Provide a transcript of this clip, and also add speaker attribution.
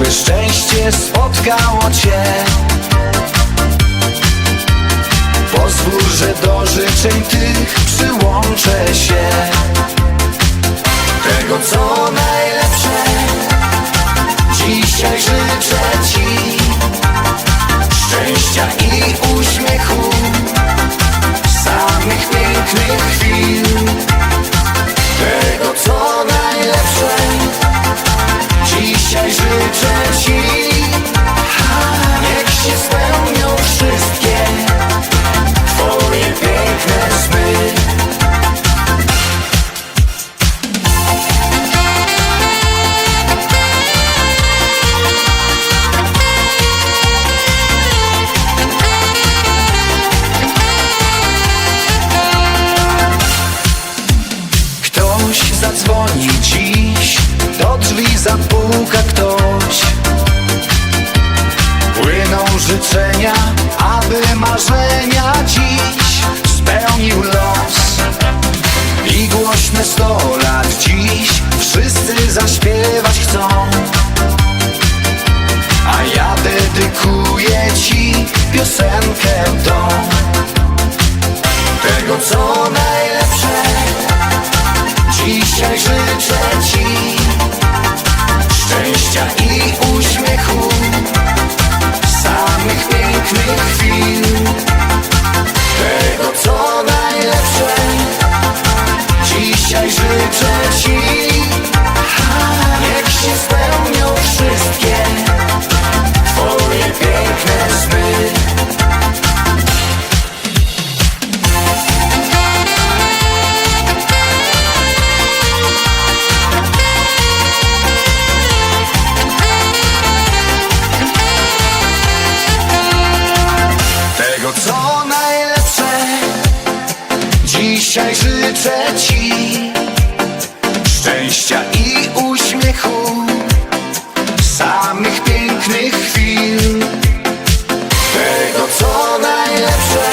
Speaker 1: by szczęście spotkało Cię. Pozwól, że do życzeń tych przyłączę się. aby marzenia dziś spełnił los. I głośne sto lat dziś wszyscy zaśpiewać chcą. dzisiaj życzę Ci szczęścia i uśmiechu, samych pięknych chwil, tego co najlepsze.